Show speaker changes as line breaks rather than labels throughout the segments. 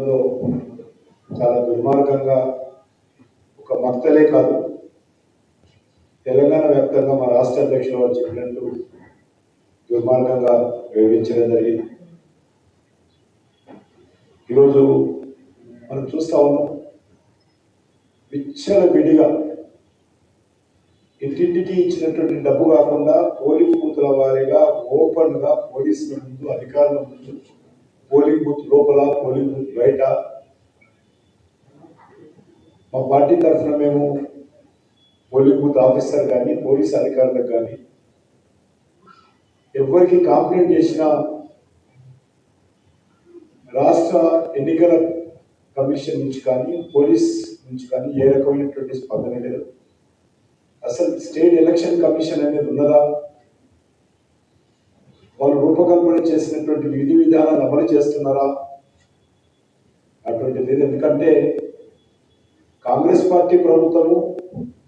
ఉన్నదో చాలా దుర్మార్గంగా ఒక మక్తలే కాదు. తెలంగాణ వ్యాప్తంగా మా రాష్ట్ర అధ్యక్షుల వారు చెప్పినట్టు దుర్మార్గంగా వివరించడం జరిగింది. ఈరోజు మనం చూస్తా ఉన్నాం విచ్చల విడిగా ఇంటింటికి ఇచ్చినటువంటి డబ్బు కాకుండా పోలింగ్ బూత్ల వారీగా ఓపెన్గా పోలీసుల ముందు అధికారుల ముందు పోలింగ్ బూత్ లోపల పోలింగ్ బూత్ బయట. మా పార్టీ తరఫున మేము పోలింగ్ బూత్ ఆఫీసర్ కానీ పోలీస్ అధికారులకు కానీ ఎవరికి కాంప్లైంట్ చేసినా రాష్ట్ర ఎన్నికల కమిషన్ నుంచి కానీ పోలీస్ నుంచి కానీ ఏ రకమైనటువంటి స్పందన లేదు. అసలు స్టేట్ ఎలక్షన్ కమిషన్ అనేది ఉన్నదా? వాళ్ళు రూపకల్పన చేసినటువంటి విధి విధానాలు అమలు చేస్తున్నారా? అటువంటి లేదు. ఎందుకంటే కాంగ్రెస్ పార్టీ ప్రభుత్వము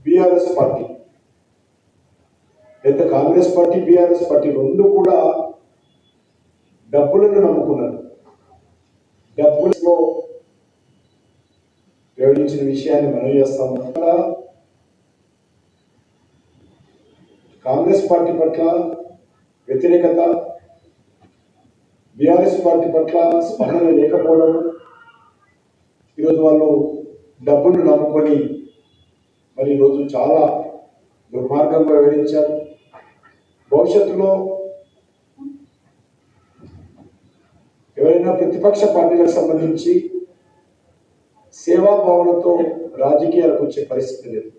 బీఆర్ఎస్ పార్టీ. లేదా కాంగ్రెస్ పార్టీ బీఆర్ఎస్ పార్టీ రెండు కూడా డబ్బులను నమ్ముకున్నారు. డబ్బులో వివరించిన విషయాన్ని మనం చేస్తాము అక్కడ కాంగ్రెస్ పార్టీ పట్ల వ్యతిరేకత బీఆర్ఎస్ పార్టీ పట్ల స్పందన లేకపోవడం ఈరోజు వాళ్ళు డబ్బులు నమ్ముకొని మరి ఈరోజు చాలా దుర్మార్గంగా వివరించారు భవిష్యత్తులో ఎవరైనా ప్రతిపక్ష పార్టీలకు సంబంధించి సేవాభావనతో రాజకీయాలకు వచ్చే పరిస్థితి లేదు.